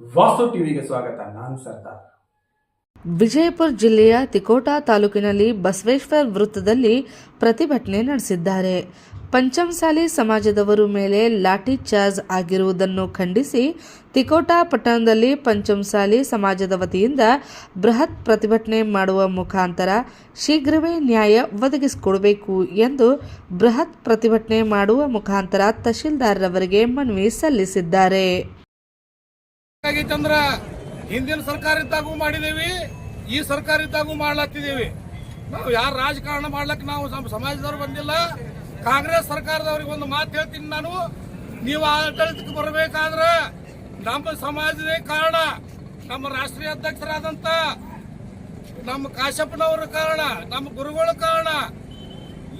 ವಾಸ್ತು ಟಿವಿಗೆ ಸ್ವಾಗತ. ನಾನು ಸರ್ದಾರ್. ವಿಜಯಪುರ ಜಿಲ್ಲೆಯ ತಿಕೋಟಾ ತಾಲೂಕಿನಲ್ಲಿ ಬಸವೇಶ್ವರ ವೃತ್ತದಲ್ಲಿ ಪ್ರತಿಭಟನೆ ನಡೆಸಿದ್ದಾರೆ. ಪಂಚಮಸಾಲಿ ಸಮಾಜದವರು ಮೇಲೆ ಲಾಠಿ ಚಾರ್ಜ್ ಆಗಿರುವುದನ್ನು ಖಂಡಿಸಿ ತಿಕೋಟಾ ಪಟ್ಟಣದಲ್ಲಿ ಪಂಚಮಸಾಲಿ ಸಮಾಜದ ವತಿಯಿಂದ ಬೃಹತ್ ಪ್ರತಿಭಟನೆ ಮಾಡುವ ಮುಖಾಂತರ ಶೀಘ್ರವೇ ನ್ಯಾಯ ಒದಗಿಸಿಕೊಡಬೇಕು ಎಂದು ಬೃಹತ್ ಪ್ರತಿಭಟನೆ ಮಾಡುವ ಮುಖಾಂತರ ತಹಶೀಲ್ದಾರ್ರವರಿಗೆ ಮನವಿ ಸಲ್ಲಿಸಿದ್ದಾರೆ. ಆಗೈತಂದ್ರ ಹಿಂದಿನ ಸರ್ಕಾರ ಇದ್ದಾಗೂ ಮಾಡಿದೇವಿ, ಈ ಸರ್ಕಾರ ಇದ್ದಾಗೂ ಮಾಡ್ಲತ್ತಿದೀವಿ. ನಾವು ಯಾರ ರಾಜಕಾರಣ ಮಾಡ್ಲಕ್ ನಾವು ಸಮಾಜದವ್ರು ಬಂದಿಲ್ಲ. ಕಾಂಗ್ರೆಸ್ ಸರ್ಕಾರದವ್ರಿಗೆ ಒಂದು ಮಾತು ಹೇಳ್ತೀನಿ ನಾನು. ನೀವು ಆಡಳಿತಕ್ಕೆ ಬರಬೇಕಾದ್ರೆ ನಮ್ಮ ಸಮಾಜದೇ ಕಾರಣ. ನಮ್ಮ ರಾಷ್ಟ್ರೀಯ ಅಧ್ಯಕ್ಷರಾದಂತ ನಮ್ಮ ಕಾಶಪ್ಪನವರ ಕಾರಣ, ನಮ್ಮ ಗುರುಗಳ ಕಾರಣ.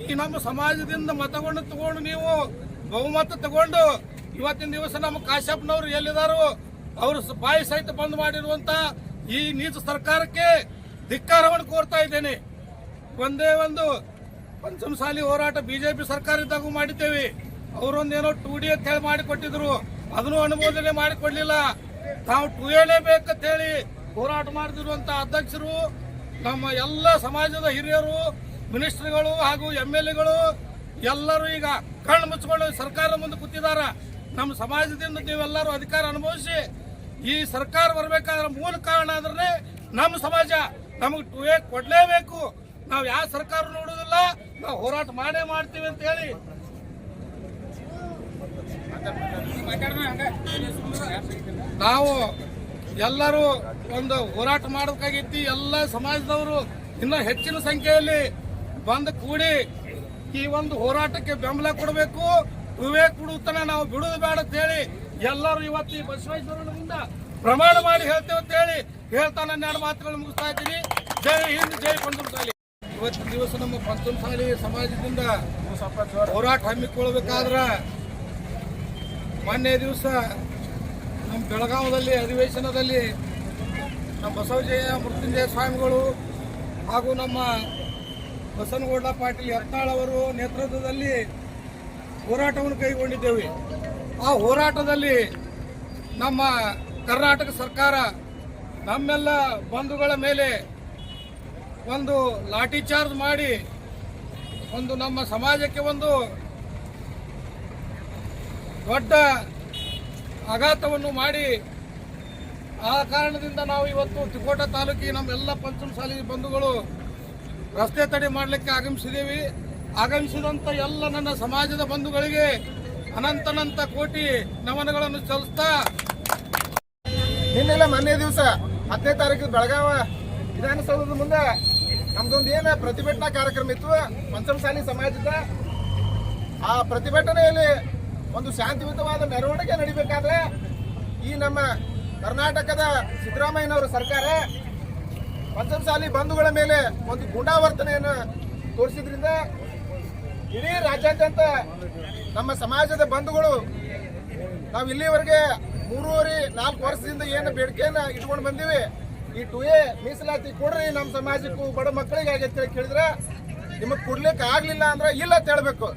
ಈ ನಮ್ಮ ಸಮಾಜದಿಂದ ಮತಗೊಂಡು ತಗೊಂಡು ನೀವು ಬಹುಮತ ತಗೊಂಡು ಇವತ್ತಿನ ದಿವಸ ನಮ್ಮ ಕಾಶಪ್ಪನವರು ಎಲ್ಲಿದಾರು ಅವರು ಬಾಯಿ ಸಹಿತ ಬಂದ್ ಮಾಡಿರುವಂತ ಈ ನೀಚ ಸರ್ಕಾರಕ್ಕೆ ಧಿಕ್ಕಾರವನ್ನು ಕೋರ್ತಾ ಇದ್ದೇನೆ. ಒಂದೇ ಒಂದು ಪಂಚಮಸಾಲಿ ಹೋರಾಟ ಬಿಜೆಪಿ ಸರ್ಕಾರ ಇದ್ದಾಗೂ ಮಾಡಿದ್ದೇವೆ. ಅವರೊಂದೇನೋ ಟು ಡಿ ಅಂತ ಹೇಳಿ ಮಾಡಿಕೊಟ್ಟಿದ್ರು. ಅದನ್ನು ಅನುಮೋದನೆ ಮಾಡಿಕೊಡ್ಲಿಲ್ಲ. ತಾವು ಟು ಎನೇ ಬೇಕಂತ ಹೇಳಿ ಹೋರಾಟ ಮಾಡ್ತಿರುವಂತ ಅಧ್ಯಕ್ಷರು, ನಮ್ಮ ಎಲ್ಲ ಸಮಾಜದ ಹಿರಿಯರು, ಮಿನಿಸ್ಟರ್ಗಳು ಹಾಗೂ ಎಂ ಎಲ್ ಎಗಳು ಎಲ್ಲರೂ ಈಗ ಕಣ್ಣು ಮುಚ್ಚಿಕೊಂಡು ಸರ್ಕಾರದ ಮುಂದೆ ಕೂತಿದ್ದಾರೆ. ನಮ್ಮ ಸಮಾಜದಿಂದ ನೀವೆಲ್ಲರೂ ಅಧಿಕಾರ ಅನುಭವಿಸಿ ಈ ಸರ್ಕಾರ ಬರಬೇಕಾದ್ರೆ ಮೂಲ ಕಾರಣ ಅಂದ್ರೆ ನಮ್ಮ ಸಮಾಜ. ನಮಗೆ ಕೊಡ್ಲೇಬೇಕು. ನಾವು ಯಾವ ಸರ್ಕಾರ ನೋಡುದಿಲ್ಲ, ನಾವು ಹೋರಾಟ ಮಾಡೇ ಮಾಡ್ತೀವಿ ಅಂತ ಹೇಳಿ. ನಾವು ಎಲ್ಲರೂ ಒಂದು ಹೋರಾಟ ಮಾಡಬೇಕಾಗಿತ್ತು ಎಲ್ಲ ಸಮಾಜದವರು ಇನ್ನೂ ಹೆಚ್ಚಿನ ಸಂಖ್ಯೆಯಲ್ಲಿ ಬಂದು ಕೂಡಿ ಈ ಒಂದು ಹೋರಾಟಕ್ಕೆ ಬೆಂಬಲ ಕೊಡಬೇಕು. ವಿವೇಕ್ ಕೊಡುತ್ತಾನೆ ನಾವು ಬಿಡುದು ಬೇಡ ಅಂತ ಹೇಳಿ ಎಲ್ಲರೂ ಇವತ್ತು ಈ ಬಸವೇಶ್ವರನ ಮುಂದೆ ಪ್ರಮಾಣ ಮಾಡಿ ಹೇಳ್ತೇವೆ ಅಂತ ಹೇಳಿ ಹೇಳ್ತಾ ನನ್ನ ಎರಡು ಮಾತುಗಳು ಮುಗಿಸ್ತಾ ಇದ್ದೀನಿ. ಜೈ ಹಿಂದ್, ಜೈ ಪಂಚಮಸಾಲಿ ಇವತ್ತಿನ ದಿವಸ ನಮ್ಮ ಪಂಚಮಸಾಲಿ ಸಮಾಜದಿಂದ ಹೋರಾಟ ಹಮ್ಮಿಕೊಳ್ಬೇಕಾದ್ರ ಮೊನ್ನೆ ದಿವಸ ನಮ್ಮ ಬೆಳಗಾವದಲ್ಲಿ, ಅಧಿವೇಶನದಲ್ಲಿ ನಮ್ಮ ಬಸವಜಯ ಮೃತ್ಯುಂಜಯ ಸ್ವಾಮಿಗಳು ಹಾಗೂ ನಮ್ಮ ಬಸನಗೌಡ ಪಾಟೀಲ್ ಯತ್ನಾಳ್ ಅವರು ನೇತೃತ್ವದಲ್ಲಿ ಹೋರಾಟವನ್ನು ಕೈಗೊಂಡಿದ್ದೇವೆ. ಆ ಹೋರಾಟದಲ್ಲಿ ನಮ್ಮ ಕರ್ನಾಟಕ ಸರ್ಕಾರ ನಮ್ಮೆಲ್ಲ ಬಂಧುಗಳ ಮೇಲೆ ಒಂದು ಲಾಠಿ ಚಾರ್ಜ್ ಮಾಡಿ ಒಂದು ನಮ್ಮ ಸಮಾಜಕ್ಕೆ ಒಂದು ದೊಡ್ಡ ಆಘಾತವನ್ನು ಮಾಡಿ ಆ ಕಾರಣದಿಂದ ನಾವು ಇವತ್ತು ತಿಕೋಟ ತಾಲೂಕಿನ ನಮ್ಮೆಲ್ಲ ಪಂಚಮಸಾಲಿ ಬಂಧುಗಳು ರಸ್ತೆ ತಡೆ ಮಾಡಲಿಕ್ಕೆ ಆಗಮಿಸಿದ್ದೀವಿ. ಆಗಮಿಸಿದಂಥ ಎಲ್ಲ ನನ್ನ ಸಮಾಜದ ಬಂಧುಗಳಿಗೆ ಅನಂತನಂತ ಕೋಟಿ ನಮನಗಳನ್ನು ಸಲ್ಲಿಸ್ತಾ ನಿನ್ನೆಲ್ಲ ಮೊನ್ನೆ ದಿವಸ ಹತ್ತನೇ ತಾರೀಕು ಬೆಳಗಾವ ವಿಧಾನಸೌಧದ ಮುಂದೆ ನಮ್ದೊಂದು ಏನ ಪ್ರತಿಭಟನಾ ಕಾರ್ಯಕ್ರಮ ಇತ್ತು. ಪಂಚಮಸಾಲಿ ಸಮಾಜದ ಆ ಪ್ರತಿಭಟನೆಯಲ್ಲಿ ಒಂದು ಶಾಂತಿಯುತವಾದ ಮೆರವಣಿಗೆ ನಡಿಬೇಕಾದ್ರೆ ಈ ನಮ್ಮ ಕರ್ನಾಟಕದ ಸಿದ್ದರಾಮಯ್ಯನವರ ಸರ್ಕಾರ ಪಂಚಮಸಾಲಿ ಬಂಧುಗಳ ಮೇಲೆ ಒಂದು ಗುಂಡಾವರ್ತನೆಯನ್ನು ತೋರಿಸಿದ್ರಿಂದ ಇಡೀ ರಾಜ್ಯಾದ್ಯಂತ ನಮ್ಮ ಸಮಾಜದ ಬಂಧುಗಳು ನಾವು ಇಲ್ಲಿವರೆಗೆ ಮೂರುವರೆ, ನಾಲ್ಕು ವರ್ಷದಿಂದ ಏನು ಬೇಡಿಕೆಯನ್ನ ಇಟ್ಕೊಂಡು ಬಂದೀವಿ. ಈ ಟು ಎ ಮೀಸಲಾತಿ ಕೊಡ್ರಿ ನಮ್ಮ ಸಮಾಜಕ್ಕೂ, ಬಡ ಮಕ್ಕಳಿಗೆ ಆಗೈತೆ ಕೇಳಿದ್ರೆ ನಿಮಗೆ ಕೊಡ್ಲಿಕ್ಕೆ ಆಗ್ಲಿಲ್ಲ ಅಂದ್ರೆ ಇಲ್ಲ ಅಂತ ಹೇಳ್ಬೇಕು.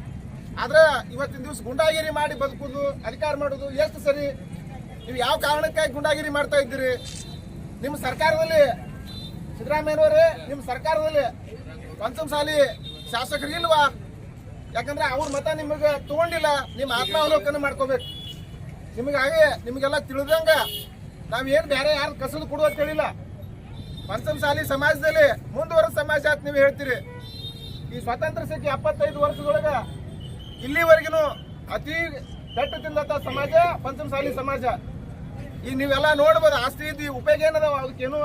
ಆದ್ರೆ ಇವತ್ತಿನ ದಿವಸ ಗುಂಡಾಗಿರಿ ಮಾಡಿ ಬದುಕುದು, ಅಧಿಕಾರ ಮಾಡೋದು ಎಷ್ಟು ಸರಿ? ನೀವು ಯಾವ ಕಾರಣಕ್ಕಾಗಿ ಗುಂಡಾಗಿರಿ ಮಾಡ್ತಾ ಇದ್ದೀರಿ? ನಿಮ್ಮ ಸರ್ಕಾರದಲ್ಲಿ ಸಿದ್ದರಾಮಯ್ಯನವರೇ ನಿಮ್ಮ ಸರ್ಕಾರದಲ್ಲಿ ಪಂಚಮಸಾಲಿ ಶಾಸಕರು ಇಲ್ವಾ ಯಾಕಂದ್ರೆ ಅವ್ರ ಮತ ನಿಮಗೆ ತಗೊಂಡಿಲ್ಲ, ನಿಮ್ಮ ಆತ್ಮಾವಲೋಕನ ಮಾಡ್ಕೋಬೇಕು. ನಿಮಗೆ ಹಾಗೆ ನಿಮಗೆಲ್ಲ ತಿಳಿದಂಗ ನಾವೇನು ಬೇರೆ ಯಾರು ಕಸದ ಕೊಡುವಂತ ಹೇಳಿಲ್ಲ. ಪಂಚಮಸಾಲಿ ಸಮಾಜದಲ್ಲಿ ಮುಂದುವರೆದ ಸಮಾಜ ಅಂತ ನೀವು ಹೇಳ್ತೀರಿ. ಈ ಸ್ವಾತಂತ್ರ್ಯ ಸಿಕ್ಕಿ ಎಪ್ಪತ್ತೈದು ವರ್ಷದೊಳಗ ಇಲ್ಲಿವರೆಗಿನೂ ಅತಿ ಕೆಟ್ಟ ತಿಂದಂತ ಸಮಾಜ ಪಂಚಮಸಾಲಿ ಸಮಾಜ. ಈಗ ನೀವೆಲ್ಲ ನೋಡ್ಬೋದು ಆಸ್ತಿ ಇದ್ದು ಉಪಯೋಗ ಏನದಾವ? ಅದಕ್ಕೇನು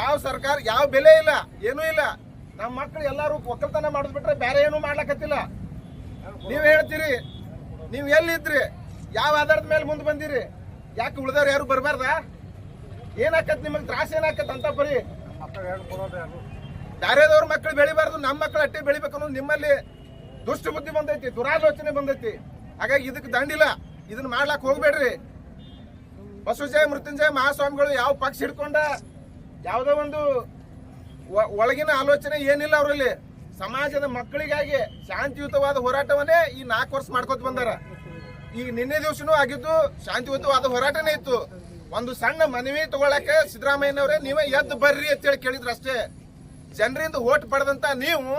ಯಾವ ಸರ್ಕಾರ, ಯಾವ ಬೆಲೆ ಇಲ್ಲ, ಏನೂ ಇಲ್ಲ. ನಮ್ಮ ಮಕ್ಕಳು ಎಲ್ಲರೂ ಒಕ್ಕಲ್ತನ ಮಾಡಿದ್ಬಿಟ್ರೆ ಬೇರೆ ಏನೂ ಮಾಡ್ಲಕತ್ತಿಲ್ಲ. ನೀವ್ ಹೇಳ್ತೀರಿ, ನೀವು ಎಲ್ಲಿದ್ರಿ, ಯಾವ ಆಧಾರದ ಮೇಲೆ ಮುಂದೆ ಬಂದಿರಿ, ಯಾಕೆ ಉಳ್ದವ್ರು ಯಾರು ಬರಬಾರ್ದ? ಏನಾಕತ್ ನಿಮಗೆ ತ್ರಾಸ ಏನಾಕತ್ ಅಂತ ಬರೀ. ಬೇರೆದವ್ರ ಮಕ್ಕಳು ಬೆಳಿಬಾರ್ದು ನಮ್ಮ ಮಕ್ಕಳು ಅಟ್ಟಿ ಬೆಳಿಬೇಕು ಅನ್ನೋದು ನಿಮ್ಮಲ್ಲಿ ದುಷ್ಟ ಬುದ್ಧಿ ಬಂದೈತಿ, ದುರಾಲೋಚನೆ ಬಂದೈತಿ. ಹಾಗಾಗಿ ಇದಕ್ಕೆ ದಂಡಿಲ್ಲ ಇದನ್ನ ಮಾಡ್ಲಾಕ್ ಹೋಗ್ಬೇಡ್ರಿ. ಬಸವಜಯ, ಮೃತ್ಯುಂಜಯ ಮಹಾಸ್ವಾಮಿಗಳು ಯಾವ ಪಕ್ಷ ಹಿಡ್ಕೊಂಡ, ಯಾವುದೋ ಒಂದು ಒಳಗಿನ ಆಲೋಚನೆ ಏನಿಲ್ಲ ಅವರಲ್ಲಿ. ಸಮಾಜದ ಮಕ್ಕಳಿಗಾಗಿ ಶಾಂತಿಯುತವಾದ ಹೋರಾಟವನ್ನೇ ಈ ನಾಲ್ಕು ವರ್ಷ ಮಾಡ್ಕೋತ ಬಂದಾರ. ಈಗ ನಿನ್ನೆ ದಿವಸನೂ ಆಗಿದ್ದು ಶಾಂತಿಯುತವಾದ ಹೋರಾಟನೇ ಇತ್ತು. ಒಂದು ಸಣ್ಣ ಮನವಿ ತಗೊಳಕ್ಕೆ ಸಿದ್ದರಾಮಯ್ಯನವರೇ, ನೀವೇ ಎದ್ದು ಬರ್ರಿ ಅಂತೇಳಿ ಕೇಳಿದ್ರು ಅಷ್ಟೇ. ಜನರಿಂದ ಓಟ್ ಪಡೆದಂತ ನೀವು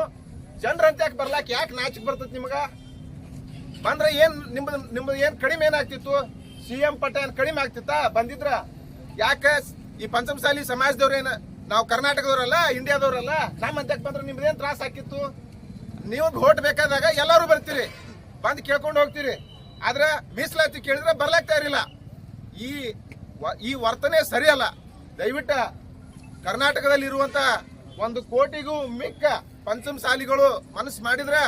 ಜನರಂತ ಯಾಕೆ ಬರ್ಲಾಕ ಯಾಕೆ ನಾಚಿಕ್ ಬರ್ತೈತಿ ನಿಮಗ? ಬಂದ್ರೆ ಏನ್ ನಿಮ್ದು ನಿಮ್ದು ಏನ್ ಕಡಿಮೆ ಏನಾಗ್ತಿತ್ತು? ಸಿ ಎಂ ಪಟ್ಟ ಏನ್ ಕಡಿಮೆ ಆಗ್ತಿತ್ತ? ಬಂದಿದ್ರ? ಯಾಕೆ ಈ ಪಂಚಮಸಾಲಿ ಸಮಾಜದವ್ರೇನ ನಾವು ಕರ್ನಾಟಕದವರಲ್ಲ, ಇಂಡಿಯಾದವರಲ್ಲ, ನಮ್ಮ ಅಂತಕ್ಕೆ ಬಂದ್ರೆ ಏನು ತ್ರಾಸ ಹಾಕಿತ್ತು? ನೀವು ಓಟ್ ಬೇಕಾದಾಗ ಎಲ್ಲರೂ ಬರ್ತೀರಿ. ಬಂದು ಕೇಳ್ಕೊಂಡು ಹೋಗ್ತೀರಿ. ಆದ್ರೆ ಮೀಸಲಾತಿ ಕೇಳಿದ್ರೆ ಬರ್ಲಾಗ್ತಾ ಇರಲಿಲ್ಲ. ಈ ಈ ವರ್ತನೆ ಸರಿಯಲ್ಲ. ದಯವಿಟ್ಟು ಕರ್ನಾಟಕದಲ್ಲಿ ಇರುವಂತ ಒಂದು ಕೋಟಿಗೂ ಮಿಕ್ಕ ಪಂಚಮ ಸಾಲಿಗಳು ಮನಸ್ಸು ಮಾಡಿದ್ರೆ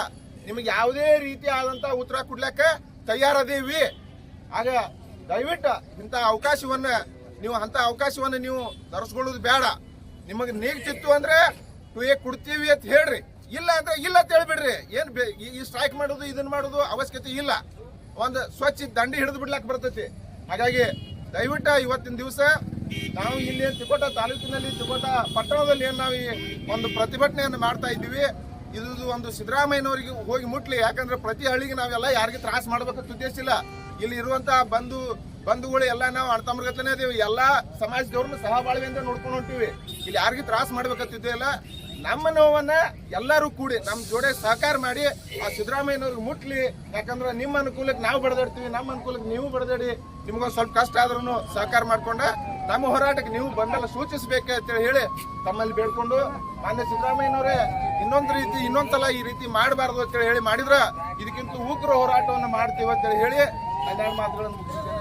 ನಿಮಗೆ ಯಾವುದೇ ರೀತಿ ಆದಂತ ಉತ್ತರ ಕೊಡ್ಲಕ್ಕ ತಯಾರದೇವಿ. ಆಗ ದಯವಿಟ್ಟು ಇಂಥ ಅವಕಾಶವನ್ನ, ನೀವು ಅಂತ ಅವಕಾಶವನ್ನ ನೀವು ತರಿಸ್ಕೊಳ್ಳೋದು ಬೇಡ. ನಿಮಗೆ ನೀಗ್ತಿತ್ತು ಅಂದ್ರೆ ಟು ಎ ಕೊಡ್ತೀವಿ ಅಂತ ಹೇಳ್ರಿ. ಇಲ್ಲ ಅಂದ್ರೆ ಇಲ್ಲ ಅಂತ ಹೇಳ್ಬಿಡ್ರಿ. ಏನ್ ಈ- ಸ್ಟ್ರೈಕ್ ಮಾಡೋದು ಇದನ್ನ ಮಾಡೋದು ಅವಶ್ಯಕತೆ ಇಲ್ಲ. ಒಂದು ಸ್ವಚ್ಛ ದಂಡಿ ಹಿಡಿದು ಬಿಡ್ಲಾಕ್ ಬರ್ತೈತಿ. ಹಾಗಾಗಿ ದಯವಿಟ್ಟು ಇವತ್ತಿನ ದಿವಸ ನಾವು ಇಲ್ಲಿ ತಿಕೋಟ ತಾಲೂಕಿನಲ್ಲಿ, ತಿಕೋಟ ಪಟ್ಟಣದಲ್ಲಿ ಏನು ನಾವು ಈ ಒಂದು ಪ್ರತಿಭಟನೆಯನ್ನು ಮಾಡ್ತಾ ಇದ್ದೀವಿ. ಇದು ಒಂದು ಸಿದ್ದರಾಮಯ್ಯನವರಿಗೆ ಹೋಗಿ ಮುಟ್ಲಿ. ಯಾಕಂದ್ರೆ ಪ್ರತಿ ಹಳ್ಳಿಗೆ ನಾವೆಲ್ಲ ಯಾರಿಗೆ ತ್ರಾಸ ಮಾಡ್ಬೇಕಂತ ಉದ್ದೇಶ ಇಲ್ಲ. ಇಲ್ಲಿ ಇರುವಂತಹ ಬಂಧು ಬಂಧುಗಳು ಎಲ್ಲ ನಾವು ಅಣ್ತಮ್ರಗತನೇ ಇದೀವಿ. ಸಹ ಸಮಾಜದವ್ರನ್ನ ಅಂತ ನೋಡ್ಕೊಂಡು ಹೊಂಟಿವಿ. ಇಲ್ಲಿ ಯಾರಿಗೆ ತ್ರಾಸ ಮಾಡ್ಬೇಕಂತಿದ್ದೇ ಇಲ್ಲ. ನಮ್ಮ ನೋವನ್ನ ಎಲ್ಲರೂ ಕೂಡಿ ನಮ್ಮ ಜೋಡೆ ಸಹಕಾರ ಮಾಡಿ ಆ ಸಿದ್ದರಾಮಯ್ಯನವ್ರಿಗೆ ಮುಟ್ಲಿ. ಯಾಕಂದ್ರೆ ನಿಮ್ಮ ಅನುಕೂಲಕ್ಕೆ ನಾವು ಬಡದಾಡ್ತೀವಿ, ನಮ್ಮ ಅನುಕೂಲಕ್ಕೆ ನೀವು ಬಡದಾಡಿ. ನಿಮ್ಗೊಂದು ಸ್ವಲ್ಪ ಕಷ್ಟ ಆದ್ರೂ ಸಹಕಾರ ಮಾಡ್ಕೊಂಡ ನಮ್ಮ ಹೋರಾಟಕ್ಕೆ ನೀವು ಬೆಂಬಲ ಸೂಚಿಸಬೇಕು ಅಂತೇಳಿ ಹೇಳಿ ತಮ್ಮಲ್ಲಿ ಬೇಡ್ಕೊಂಡು ಮಾನ್ಯ ಸಿದ್ದರಾಮಯ್ಯನವರೇ ಇನ್ನೊಂದು ರೀತಿ, ಇನ್ನೊಂದ್ಸಲ ಈ ರೀತಿ ಮಾಡಬಾರ್ದು ಅಂತೇಳಿ ಹೇಳಿ ಮಾಡಿದ್ರ ಇದಕ್ಕಿಂತ ಉಗ್ರ ಹೋರಾಟವನ್ನು ಮಾಡ್ತೀವಿ ಅಂತೇಳಿ ಹೇಳಿ ಹನ್ನೆರಡು ಮಾತುಗಳನ್ನು ಮುಗಿಸ್ತೇನೆ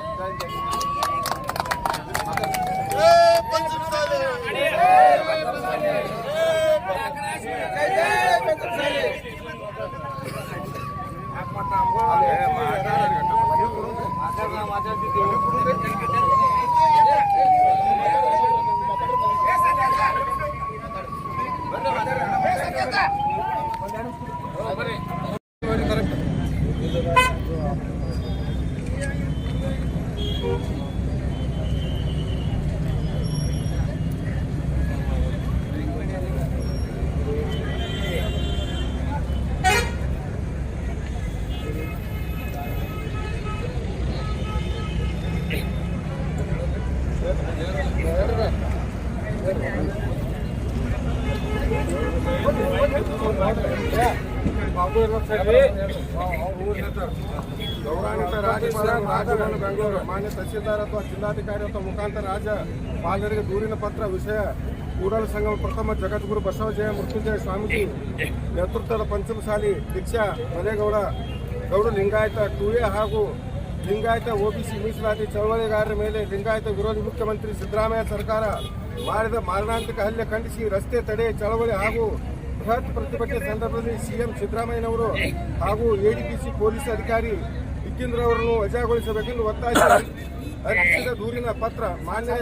ಗೌರವಾನ್ವಿತ ರಾಜ್ಯಪಾಲ ರಾಜಭವನ ಬೆಂಗಳೂರು. ಮಾನ್ಯ ತಹಸೀಲ್ದಾರ್ ಅಥವಾ ಜಿಲ್ಲಾಧಿಕಾರಿ ಅಥವಾ ಮುಖಾಂತರ ರಾಜ್ಯ ಪಾಲರಿಗೆ ದೂರಿನ ಪತ್ರ ವಿಷಯ, ಕೂಡಲ ಸಂಗಮ ಪ್ರಥಮ ಜಗದ್ಗುರು ಬಸವಜಯ ಮೃತ್ಯುಂಜಯ ಸ್ವಾಮೀಜಿ ನೇತೃತ್ವದ ಪಂಚಮಸಾಲಿ ದೀಕ್ಷಾ ಮದೇಗೌಡ ಗೌಡ ಲಿಂಗಾಯತ ಟೂಎ ಹಾಗೂ ಲಿಂಗಾಯತ ಒಬಿಸಿ ಮೀಸಲಾತಿ ಚಳವಳಿಗಾರರ ಮೇಲೆ ಲಿಂಗಾಯತ ವಿರೋಧಿ ಮುಖ್ಯಮಂತ್ರಿ ಸಿದ್ದರಾಮಯ್ಯ ಸರ್ಕಾರ ಮಾಡಿದ ಮಾರಣಾಂತಿಕ ಹಲ್ಲೆ ಖಂಡಿಸಿ ರಸ್ತೆ ತಡೆ, ಚಳವಳಿ ಹಾಗೂ ಬೃಹತ್ ಪ್ರತಿಭಟನೆ ಸಂದರ್ಭದಲ್ಲಿ ಸಿಎಂ ಸಿದ್ದರಾಮಯ್ಯನವರು ಹಾಗೂ ಎಡಿಪಿಸಿ ಪೊಲೀಸ್ ಅಧಿಕಾರಿ ಅವರನ್ನು ವಜಾಗೊಳಿಸಬೇಕೆಂದು ಒತ್ತಾಯಿಸಿ ಅರ್ಪಿಸಿದ ದೂರಿನ ಪತ್ರ ಮಾನ್ಯ